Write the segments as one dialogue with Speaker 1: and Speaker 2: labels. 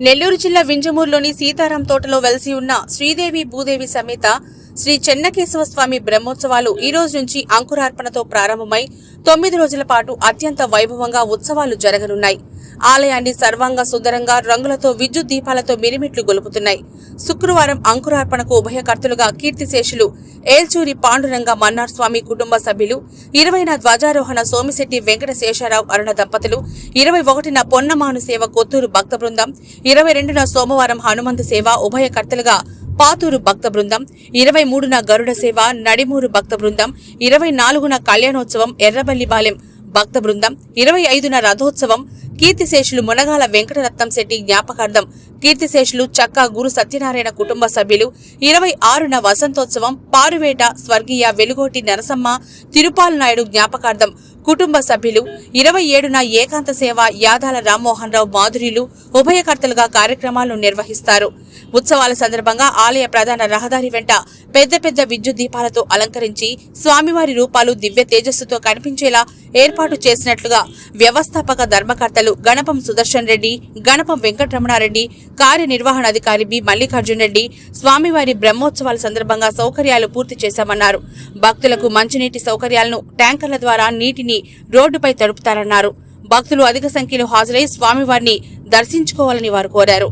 Speaker 1: నెల్లూరు జిల్లా వింజమూరులోని సీతారాం తోటలో వెలసి ఉన్న శ్రీదేవి భూదేవి సమేత శ్రీ చెన్నకేశవ స్వామి బ్రహ్మోత్సవాలు ఈ రోజు నుంచి అంకురార్పణతో ప్రారంభమై తొమ్మిది రోజుల పాటు అత్యంత వైభవంగా ఉత్సవాలు జరగనున్నాయి. ఆలయాన్ని సర్వాంగ సుందరంగా రంగులతో విద్యుత్ దీపాలతో మిరిమిట్లు గొలుపుతున్నాయి. శుక్రవారం అంకురార్పణకు ఉభయకర్తలుగా కీర్తిశేషులు ఏల్చూరి పాండురంగ మన్నార్ స్వామి కుటుంబ సభ్యులు ఇరవైన ధ్వజారోహణ సోమిశెట్టి వెంకట శేషారావు అరుణ దంపతులు ఇరవై ఒకటిన పొన్నమాను సేవ కొత్తూరు భక్త బృందం ఇరవై రెండున సోమవారం హనుమంతు సేవ ఉభయకర్తలుగా పాతూరు భక్త బృందం ఇరవై మూడున గరుడ సేవ నడిమూరు భక్త బృందం ఇరవై నాలుగున కళ్యాణోత్సవం ఎర్రబల్లిబాలెం భక్త బృందం ఇరవై ఐదున రథోత్సవం కీర్తిశేషులు మునగాల వెంకటరత్నం శెట్టి జ్ఞాపకార్థం. కీర్తిశేషులు చక్కా గురు సత్యనారాయణ కుటుంబ సభ్యులు. ఇరవై ఆరున వసంతోత్సవం పారువేట స్వర్గీయ వెలుగోటి నరసమ్మ తిరుపాలు నాయుడు జ్ఞాపకార్థం. కుటుంబ సభ్యులు. ఇరవై ఏడున ఏకాంత సేవ యాదాల రామ్మోహన్ రావు మాధురిలు ఉభయకర్తలుగా కార్యక్రమాలను నిర్వహిస్తారు. ఉత్సవాల సందర్భంగా ఆలయ ప్రధాన రహదారి వెంట పెద్ద పెద్ద విద్యుత్ దీపాలతో అలంకరించి స్వామివారి రూపాలు దివ్య తేజస్సుతో కనిపించేలా ఏర్పాటు చేసినట్లుగా వ్యవస్థాపక ధర్మకర్తలు గణపం సుదర్శన్ రెడ్డి గణపం వెంకటరమణారెడ్డి కార్యనిర్వహణాధికారి బి మల్లికార్జున్ రెడ్డి స్వామివారి బ్రహ్మోత్సవాల సందర్భంగా సౌకర్యాలు పూర్తి చేశామన్నారు. భక్తులకు మంచినీటి సౌకర్యాలను ట్యాంకర్ల ద్వారా నీటిని రోడ్డుపై తడుపుతారన్నారు. భక్తులు అధిక సంఖ్యలో హాజరై స్వామివారిని దర్శించుకోవాలని వారు కోరారు.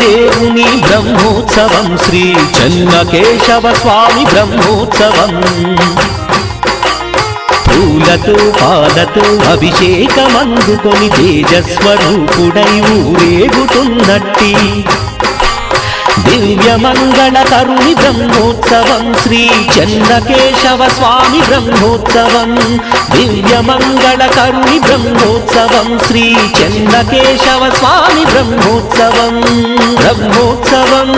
Speaker 2: దేవుని బ్రహ్మోత్సవం శ్రీ చెన్నకేశవ స్వామి బ్రహ్మోత్సవం. పూలతో పాలతో అభిషేకమందుకొని తేజస్వరూపుడై ఊరేగుతున్నట్టి. దివ్యమంగళ తరుణి బ్రహ్మోత్సవం శ్రీ చంద్రకేశవ స్వామి బ్రహ్మోత్సవం. దివ్యమంగళ కరుణి బ్రహ్మోత్సవం శ్రీ చంద్రకేశవ స్వామి బ్రహ్మోత్సవం. బ్రహ్మోత్సవం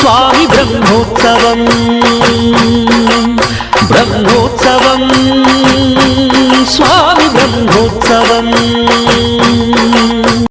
Speaker 2: స్వామి బ్రహ్మోత్సవం.